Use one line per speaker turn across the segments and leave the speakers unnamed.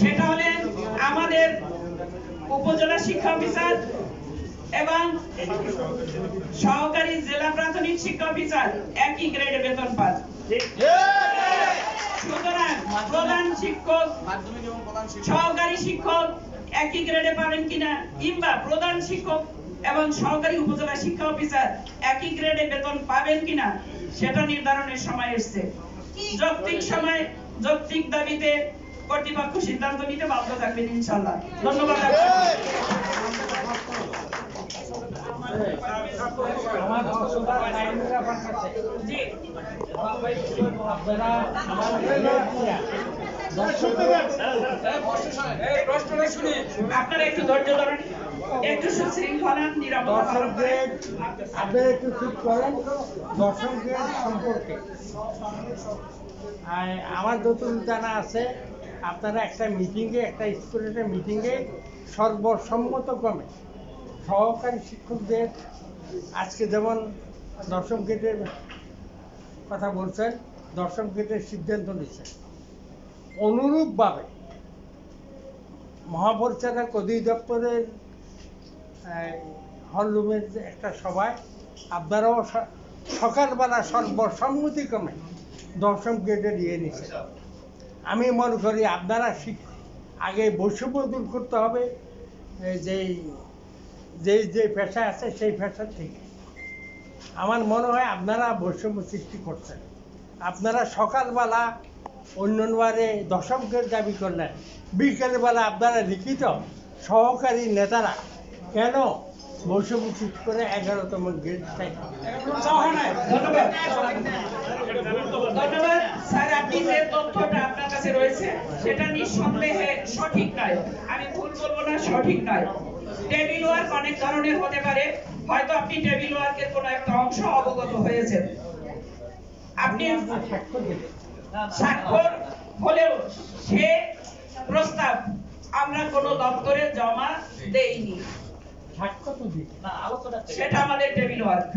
সেটা হলেন আমাদের উপজেলা শিক্ষা অফিসার এবং সহকারী জেলা প্রাথমিক শিক্ষা অফিসার, একই গ্রেডে বেতন প্রধান শিক্ষক
এবং
সহকারী উপজেলা শিক্ষা অফিসার একই গ্রেডে বেতন পাবেন কিনা, সেটা নির্ধারণের সময় এসছে। যৌক্তিক সময়, যৌক্তিক দাবিতে কর্তৃপক্ষ সিদ্ধান্ত নিতে বাধ্য থাকবেন ইনশাল্লাহ ধন্যবাদ
আপনারা
একটু ধৈর্য ধরেন। একটু সুশৃঙ্খলা নিরাপত্তা। পালন করেন।
দর্শকদের আপনারা একটু ঠিক করেন দর্শকদের সম্পর্কে। আমার নতুন জানা আছে আপনারা একটা মিটিংয়ে একটা স্কুলের মিটিংয়ে সর্বসম্মতক্রমে সহকারী শিক্ষকদের আজকে যেমন দশম গেটের কথা বলছেন, দশম গেটের সিদ্ধান্ত নিচ্ছেন অনুরূপভাবে মহাপরিচালক অধিদপ্তরের হলরুমের একটা সভায় আপনারাও সকালবেলা সর্বসম্মতিক্রমে দশম গ্রেডে নিয়ে নিছেন আমি মনে করি আপনারা আগে বৈষম্য দূর করতে হবে। যেই যেই যে পেশা আছে সেই পেশা থেকে আমার মনে হয় আপনারা বৈষম্য সৃষ্টি করছেন। আপনারা সকালবেলা অন্যবারে দশম গ্রেড দাবি করলেন। বিকেলবেলা আপনারা লিখিত সহকারী নেতারা কেন বৈষম্য সৃষ্টি করে এগারোতম চাই?
ধন্যবাদ। যে কাছে রয়েছে সেটা নিঃসন্দেহে সঠিক নয়। আমি ভুল বলব না সঠিক নয়। টেবিল ওয়ার্ক অনেক ধরনের হতে পারে হয়তো আপনি টেবিল ওয়ার্কের কোনো একটা অংশ অবগত হয়েছেন। আপনি
স্বাক্ষর
হলেও সে প্রস্তাব আমরা কোনো দপ্তরে জমা দেইনি। সেটা আমাদের টেবিল ওয়ার্ক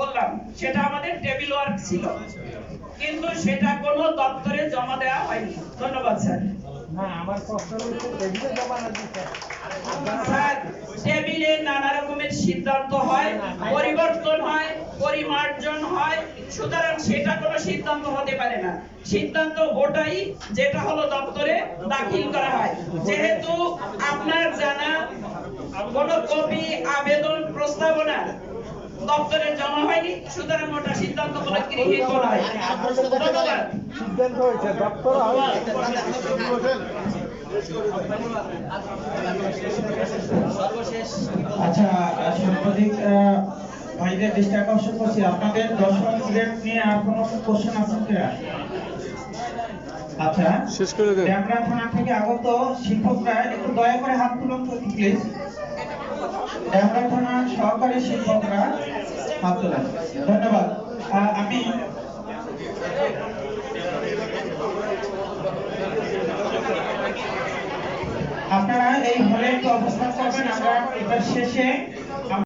বললাম সেটা আমাদের টেবিল ওয়ার্ক ছিল। কিন্তু সেটা কোনো দপ্তরে জমা দেওয়া হয়নি ধন্যবাদ স্যার।
না আমার প্রশ্ন হচ্ছে টেবিলে জমা না দিতে
স্যার। টেবিলে নানা রকমের সিদ্ধান্ত হয় পরিবর্তন হয় পরিমার্জন হয় সুতরাং সেটা কোনো সিদ্ধান্ত হতে পারে না। সিদ্ধান্ত ওটাই যেটা হলো দপ্তরে দাখিল করা হয়। যেহেতু আপনার জানা কোন কপি আবেদন প্রস্তাবনা দপ্তরে জমা হয়নি সুতরাং ওটা সিদ্ধান্ত বলে গৃহীত নয় ধন্যবাদ।
সিদ্ধান্ত হয়েছে দপ্তর
আচ্ছা সাংবাদিক ভাইদের দৃষ্টি আকর্ষণ করছি। আপনাদের দশম গ্রেড নিয়ে আর কোনো কোশ্চেন আছে কিনা? আচ্ছা
শেষ করে দেন।
ড্যামরা থানা থেকে আগত শিক্ষকরা একটু দয়া করে হাত তুলুন প্লিজ থানার সহকারী শিক্ষকরা হাত তোলেন। ধন্যবাদ। আমি আপনারা এই হলে একটু অবস্থান করবেন, আমরা এবার শেষে